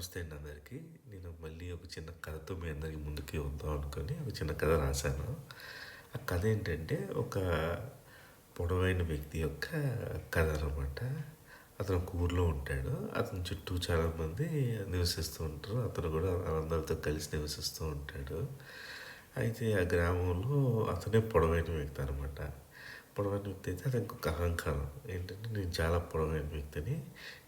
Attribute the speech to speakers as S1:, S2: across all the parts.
S1: నమస్తే అండి అందరికీ. నేను మళ్ళీ ఒక చిన్న కథతో మీ అందరికి ముందుకి వద్దాం అనుకొని ఒక చిన్న కథ రాశాను. ఆ కథ ఏంటంటే ఒక పొడవైన వ్యక్తి యొక్క కథ అనమాట అతను ఒక ఊర్లో ఉంటాడు. అతని చుట్టూ చాలామంది నివసిస్తూ ఉంటారు. అతను కూడా అందరితో కలిసి నివసిస్తూ ఉంటాడు. అయితే ఆ గ్రామంలో అతనే పొడవైన వ్యక్తి అనమాట పొడవైన వ్యక్తి అయితే అది ఇంకొక అహంకారం. ఏంటంటే నేను చాలా పొడవైన వ్యక్తిని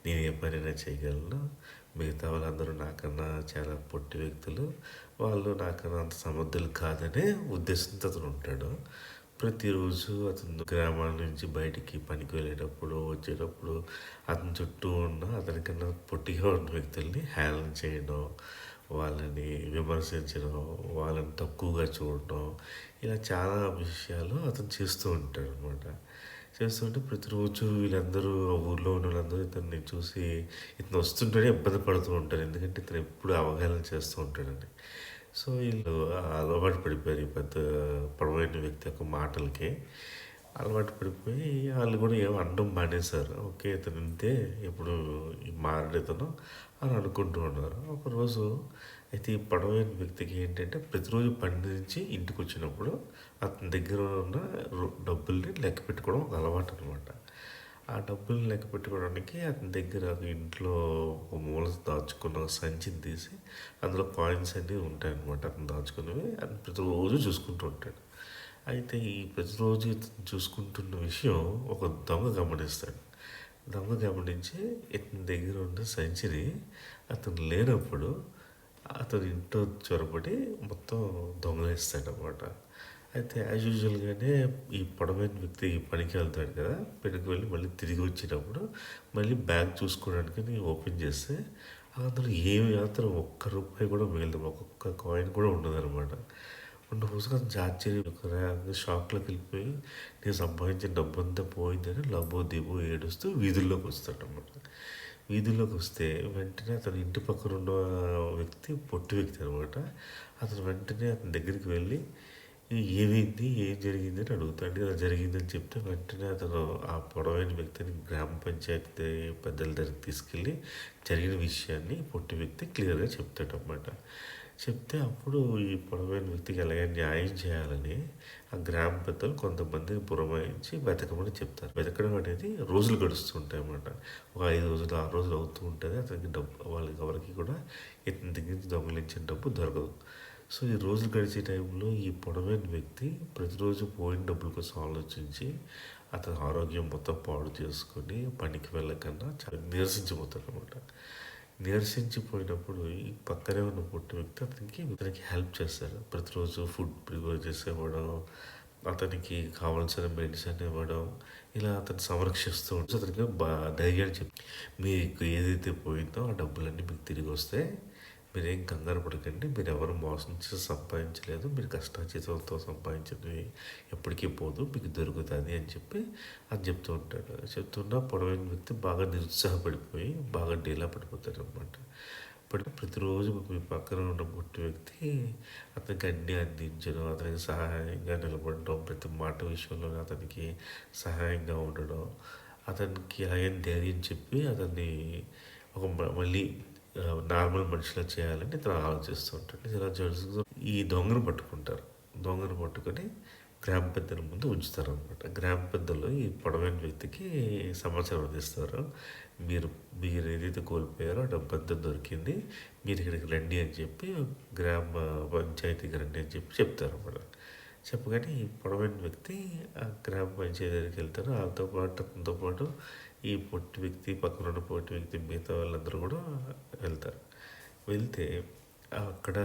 S1: నేను ఏ పనైనా చేయగలను. మిగతా వాళ్ళందరూ నాకన్నా చాలా పొట్టి వ్యక్తులు. వాళ్ళు నాకన్నా అంత సమర్థులు కాదనే ఉద్దేశంతో అతను ఉంటాడు. ప్రతిరోజు అతను గ్రామాల నుంచి బయటికి పనికి వెళ్ళేటప్పుడు వచ్చేటప్పుడు అతని చుట్టూ ఉన్న అతనికన్నా పొట్టిగా ఉన్న వ్యక్తుల్ని హేళన చేయడం వాళ్ళని విమర్శించడం వాళ్ళని తక్కువగా చూడటం ఇలా చాలా విషయాలు అతను చేస్తూ ఉంటాడు అనమాట చేస్తుంటే ప్రతిరోజు వీళ్ళందరూ ఆ ఊర్లో ఉన్న వాళ్ళందరూ ఇతన్ని చూసి ఇతను వస్తుంటేనే ఇబ్బంది పడుతూ ఉంటారు. ఎందుకంటే ఇతను ఎప్పుడు అవగాహన చేస్తూ ఉంటాడని సో వీళ్ళు అలవాటు పడిపోయారు ఈ పెద్ద పొడవైన వ్యక్తి యొక్క మాటలకి. అలవాటు పడిపోయి వాళ్ళు కూడా ఏమో అనడం మానేశారు. ఓకే ఇతను ఇంతే ఎప్పుడు మారడు ఇతను అని అనుకుంటూ ఉన్నారు. ఒకరోజు అయితే ఈ పడవైన వ్యక్తికి ఏంటంటే ప్రతిరోజు పని నుంచి ఇంటికి వచ్చినప్పుడు అతని దగ్గర ఉన్న రు- డబ్బుల్ని లెక్క పెట్టుకోవడం ఒక అలవాటు అనమాట ఆ డబ్బుల్ని లెక్క పెట్టుకోవడానికి అతని దగ్గర ఒక ఇంట్లో ఒక మూల దాచుకున్న ఒక సంచిని తీసి అందులో కాయిన్స్ అన్నీ ఉంటాయన్నమాట అతను దాచుకున్నవి. అతను ప్రతిరోజు చూసుకుంటూ ఉంటాడు. అయితే ఈ ప్రతిరోజు ఇతను చూసుకుంటున్న విషయం ఒక దొంగ గమనిస్తాడు. దొంగ గమనించి ఇతని దగ్గర ఉన్న సంచిని అతను లేనప్పుడు అతను ఇంట్లో చొరబడి మొత్తం దొంగలేస్తాడనమాట అయితే యాజ్ యూజువల్గానే ఈ పొడవైన వ్యక్తి పనికి వెళ్తాడు కదా పనికి వెళ్ళి మళ్ళీ తిరిగి వచ్చేటప్పుడు మళ్ళీ బ్యాగ్ చూసుకోవడానికి ఓపెన్ చేస్తే అందులో ఏమి మాత్రం ఒక్క రూపాయి కూడా మిగిలింది ఒక్కొక్క కాయిన్ కూడా ఉండదు రెండు పుస్తకాలు పుస్తకం షాక్లోకి వెళ్ళిపోయి నేను సంపాదించిన డబ్బంతా పోయిందని లబ్బో దిబో ఏడుస్తూ వీధుల్లోకి వస్తాడు అనమాట వీధుల్లోకి వస్తే వెంటనే అతని ఇంటి పక్కన ఉన్న వ్యక్తి పొట్టి వ్యక్తి అనమాట అతను వెంటనే అతని దగ్గరికి వెళ్ళి ఏమైంది? ఏం జరిగింది అని అడుగుతాడు. ఇలా జరిగిందని చెప్తే వెంటనే అతను ఆ పొడవైన వ్యక్తిని గ్రామ పంచాయతీ పెద్దల దగ్గరికి తీసుకెళ్ళి జరిగిన విషయాన్ని పొట్టి వ్యక్తి క్లియర్గా చెప్తాడు అనమాట చెప్తే అప్పుడు ఈ పొడవైన వ్యక్తికి ఎలాగే న్యాయం చేయాలని ఆ గ్రామ పెద్దలు కొంతమంది పురమాయించి వెతకమని చెప్తారు. వెతకడం అనేది రోజులు గడుస్తుంటాయి అన్నమాట. ఒక ఐదు రోజులు ఆరు రోజులు అవుతూ ఉంటుంది. అతనికి డబ్బు వాళ్ళకి ఎవరికి కూడా ఇతని దగ్గర దొంగలించిన డబ్బు దొరకదు. సో ఈ రోజులు గడిచే టైంలో ఈ పొడవైన వ్యక్తి ప్రతిరోజు పోయిన డబ్బుల కోసం ఆలోచించి అతని ఆరోగ్యం మొత్తం పాడు చేసుకొని పనికి వెళ్ళకన్నా చాలా నీరసించిపోతాడు అనమాట నీరసించిపోయినప్పుడు ఈ పక్కనే ఉన్న పుట్టిన వ్యక్తి అతనికి అతనికి హెల్ప్ చేస్తారు. ప్రతిరోజు ఫుడ్ ప్రిపేర్ చేసి ఇవ్వడం అతనికి కావాల్సిన మెడిసిన్ ఇవ్వడం ఇలా అతను సంరక్షిస్తూ ఉంటే అతనికి బా ధైర్యాన్ని చెప్పి మీకు ఏదైతే పోయిందో ఆ డబ్బులన్నీ మీకు తిరిగి వస్తే మీరేం కంగారు పడకండి మీరు ఎవరు మోసం చేసి సంపాదించలేదు. మీరు కష్టాచీతంతో సంపాదించినవి ఎప్పటికీ పోదు. మీకు దొరుకుతుంది అని చెప్పి అది చెప్తూ ఉంటాడు. చెప్తున్నా పొడవైన వ్యక్తి బాగా నిరుత్సాహపడిపోయి బాగా డీలా పడిపోతాడు అనమాట ఇప్పుడు ప్రతిరోజు మీ పక్కన ఉన్న పుట్టి వ్యక్తి అతనికి అన్నీ అందించడం అతనికి సహాయంగా నిలబడడం ప్రతి మాట విషయంలో అతనికి సహాయంగా ఉండడం అతనికి ఆయన ధైర్యం చెప్పి అతన్ని ఒక మళ్ళీ నార్మల్ మనిషిలా చేయాలని ఇతను ఆలోచిస్తూ ఉంటాడు. ఇలా జరుగుతూ ఈ దొంగను పట్టుకుంటారు. దొంగను పట్టుకొని గ్రామ పెద్దల ముందు ఉంచుతారు అనమాట గ్రామ పెద్దలు ఈ పొడవైన వ్యక్తికి సమాచారం అందిస్తారు. మీరు మీరు ఏదైతే కోల్పోయారో ఆ డబ్బంతా దొరికింది మీరు ఇక్కడికి రండి అని చెప్పి గ్రామ పంచాయతీకి రండి అని చెప్పి చెప్తారు అనమాట చెప్పగానే ఈ పొడవైన వ్యక్తి ఆ గ్రామ పంచాయతీ దగ్గరికి వెళ్తారు. వాళ్ళతో పాటు అతనితో పాటు ఈ పొట్టి వ్యక్తి పక్కన ఉన్న పొట్టి వ్యక్తి మిగతా వాళ్ళందరూ కూడా వెళ్తారు. వెళ్తే అక్కడ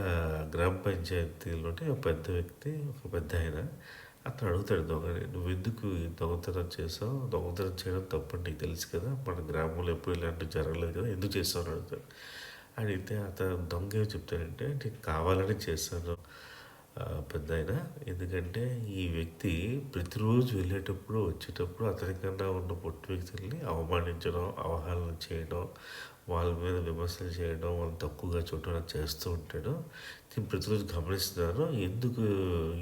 S1: గ్రామ పంచాయతీలోనే ఒక పెద్ద వ్యక్తి ఒక పెద్ద ఆయన అతను అడుగుతాడు దొంగని నువ్వు ఎందుకు దొంగతనం చేసావు దొంగతనం చేయడం తప్పని నీకు తెలుసు కదా మన గ్రామంలో ఎప్పుడు ఇలాంటివి జరగలేదు కదా ఎందుకు చేస్తావు అని అడుగుతాడు. అడిగితే అతను దొంగ ఏం చెప్తాడంటే నేను కావాలని చేశాను పెద్ద ఆయన ఎందుకంటే ఈ వ్యక్తి ప్రతిరోజు వెళ్ళేటప్పుడు వచ్చేటప్పుడు అతనికన్నా ఉన్న పొట్టి వ్యక్తుల్ని అవమానించడం అవహేళన చేయడం వాళ్ళ మీద విమర్శలు చేయడం వాళ్ళని తక్కువగా చూడడం చేస్తూ ఉంటాడు. నేను ప్రతిరోజు గమనిస్తున్నాను ఎందుకు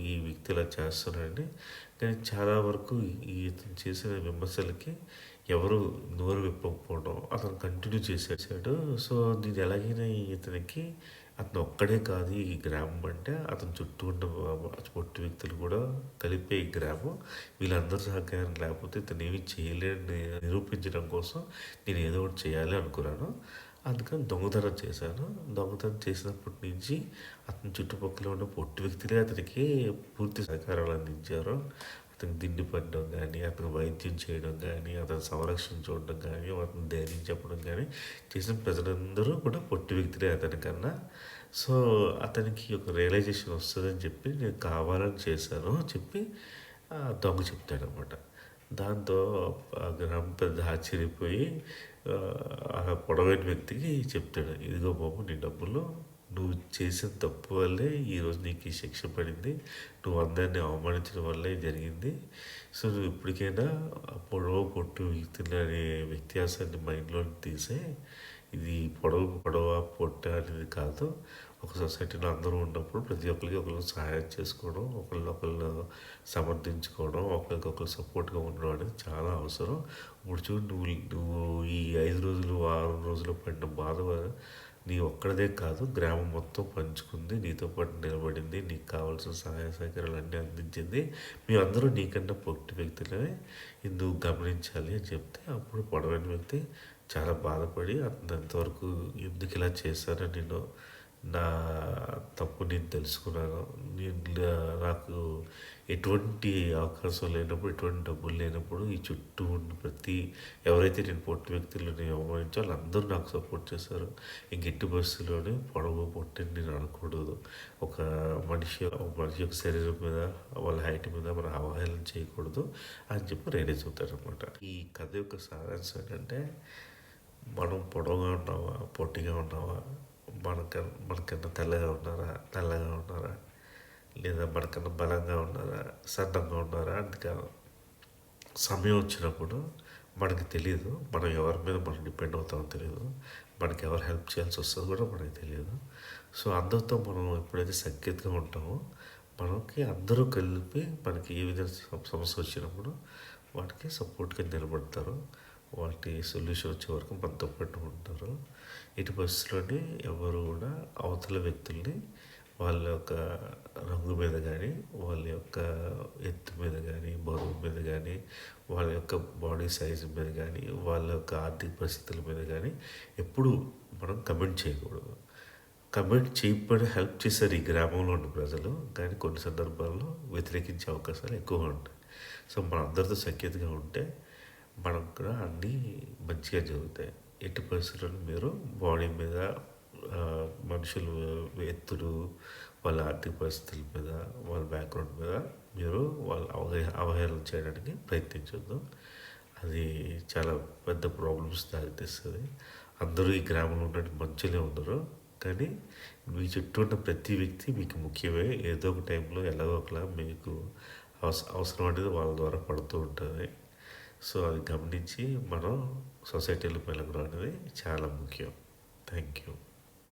S1: ఈ వ్యక్తి ఇలా చేస్తున్నాడని కానీ చాలా వరకు ఈ ఇతను చేసిన విమర్శలకి ఎవరు నోరు విప్పకపోవడం అతను కంటిన్యూ చేసేసాడు. సో నేను ఎలాగైనా ఇతనికి అతను ఒక్కడే కాదు ఈ గ్రామం అంటే అతని చుట్టూ ఉన్న పొట్టి వ్యక్తులు కూడా కలిపే ఈ గ్రామం. వీళ్ళందరూ సహకారం లేకపోతే ఇతను ఏమి చేయలేని నిరూపించడం కోసం నేను ఏదో ఒకటి చేయాలి అనుకున్నాను. అందుకని దొంగతనం చేశాను. దొంగతనం చేసినప్పటి నుంచి అతని చుట్టుపక్కల ఉన్న పొట్టి వ్యక్తులే అతనికి పూర్తి సహకారాలు అందించారు. అతనికి దిండి పడడం కానీ అతను వైద్యం చేయడం కానీ అతని సంరక్షణ చూడడం కానీ అతను ధైర్యం చెప్పడం కానీ చేసిన ప్రజలందరూ కూడా పొట్టి వ్యక్తులే అతనికన్నా సో అతనికి ఒక రియలైజేషన్ వస్తుందని చెప్పి నేను కావాలని చేశాను చెప్పి దొంగ చెప్తాడనమాట. దాంతో గ్రామ పెద్ద ఆశ్చర్యపోయి ఆ, ఆ పొడవైన వ్యక్తికి చెప్తాడు ఇదిగో బాబు నీ డబ్బులు నువ్వు చేసిన తప్పు వల్లే ఈరోజు నీకు ఈ శిక్ష పడింది. నువ్వు అందరినీ అవమానించడం వల్లే జరిగింది. సో నువ్వు ఇప్పటికైనా ఆ పొడవ పొట్టు వ్యక్తులు వ్యత్యాసాన్ని మైండ్లో తీసే ఇది పొడవు పొడవ పొట్ట అనేది కాదు. ఒక సొసైటీలో అందరూ ఉన్నప్పుడు ప్రతి ఒక్కరికి ఒకరు సహాయం చేసుకోవడం ఒకళ్ళు ఒకళ్ళు సమర్థించుకోవడం ఒకరికొకరు సపోర్ట్గా ఉండడం అనేది చాలా అవసరం. ఇప్పుడు చూడు నువ్వు నువ్వు ఈ ఐదు రోజులు వారం రోజులు పడిన బాధ నీ ఒక్కడదే కాదు గ్రామం మొత్తం పంచుకుంది నీతో పాటు నిలబడింది నీకు కావాల్సిన సహాయ సహకారాలు అన్నీ అందించింది. మేమందరూ నీకన్నా పొట్టి వ్యక్తులనే ఇందుకు గమనించాలి అని చెప్తే అప్పుడు పొడవైన వ్యక్తి చాలా బాధపడి అంతవరకు ఎందుకు ఇలా చేశారని నేను నా తప్పు నేను తెలుసుకున్నాను. నేను నాకు ఎటువంటి అవకాశం లేనప్పుడు ఎటువంటి డబ్బులు లేనప్పుడు ఈ చుట్టూ ఉన్న ప్రతి ఎవరైతే నేను పొట్టి వ్యక్తులు నేను అవమానించో వాళ్ళందరూ నాకు సపోర్ట్ చేశారు ఇంక ఎట్టి పరిస్థితుల్లోనే పొడవు పొట్టిని నేను అనకూడదు ఒక మనిషి ఒక మనిషి యొక్క శరీరం మీద వాళ్ళ హైట్ మీద మనం అవహేళన చేయకూడదు అని చెప్పి రెడీ అవుతారనమాట ఈ కథ యొక్క సారాంశం ఏంటంటే మనం పొడవుగా ఉన్నావా పొట్టిగా ఉన్నావా మనక మనకన్నా తెల్లగా ఉన్నారా? నల్లగా ఉన్నారా? లేదా మనకన్నా బలంగా ఉన్నారా? సన్నంగా ఉన్నారా? అని సమయం వచ్చినప్పుడు మనకి తెలియదు మనం ఎవరి మీద మనం డిపెండ్ అవుతామో తెలియదు మనకి ఎవరు హెల్ప్ చేయాల్సి వస్తుందో కూడా మనకి తెలియదు సో అందరితో మనం ఎప్పుడైతే సంకేతంగా ఉంటామో మనకి అందరూ కలిపి మనకి ఏ విధంగా సమస్య వచ్చినప్పుడు వాటికి సపోర్ట్గా నిలబడతారు. వాటి సొల్యూషన్ వచ్చే వరకు మనతో పాటు ఉంటారు. ఇటు పరిస్థితుల్లోనే ఎవరు కూడా అవతల వ్యక్తుల్ని వాళ్ళ యొక్క రంగు మీద కానీ వాళ్ళ యొక్క ఎత్తు మీద కానీ బరువు మీద కానీ వాళ్ళ యొక్క బాడీ సైజు మీద కానీ వాళ్ళ యొక్క ఆర్థిక పరిస్థితుల మీద కానీ ఎప్పుడు మనం కమెంట్ చేయకూడదు. కమెంట్ చేయకపోయినా హెల్ప్ చేశారు ఈ గ్రామంలో ఉన్న ప్రజలు కానీ కొన్ని సందర్భాల్లో వ్యతిరేకించే అవకాశాలు ఎక్కువగా ఉంటాయి. సో మన అందరితో సఖ్యతగా ఉంటే మనకు కూడా అన్నీ మంచిగా జరుగుతాయి. ఎట్టి పరిస్థితుల్లో మీరు బాడీ మీద మనుషులు ఎత్తులు వాళ్ళ ఆర్థిక పరిస్థితుల మీద వాళ్ళ బ్యాక్గ్రౌండ్ మీద మీరు వాళ్ళ అవహే అవహేళన చేయడానికి ప్రయత్నించొద్దు. అది చాలా పెద్ద ప్రాబ్లమ్స్ దారితీస్తుంది. అందరూ ఈ గ్రామంలో ఉన్నట్టు మంచులే ఉండరు. కానీ మీ చుట్టూ ఉన్న ప్రతి వ్యక్తి మీకు ముఖ్యమే. ఏదో ఒక టైంలో ఎలాగో ఒకలా మీకు అవస అవసరం అనేది వాళ్ళ ద్వారా పడుతూ ఉంటుంది. సో అది గమనించి మనం సొసైటీలో మెలగడం అనేది చాలా ముఖ్యం. Thank you.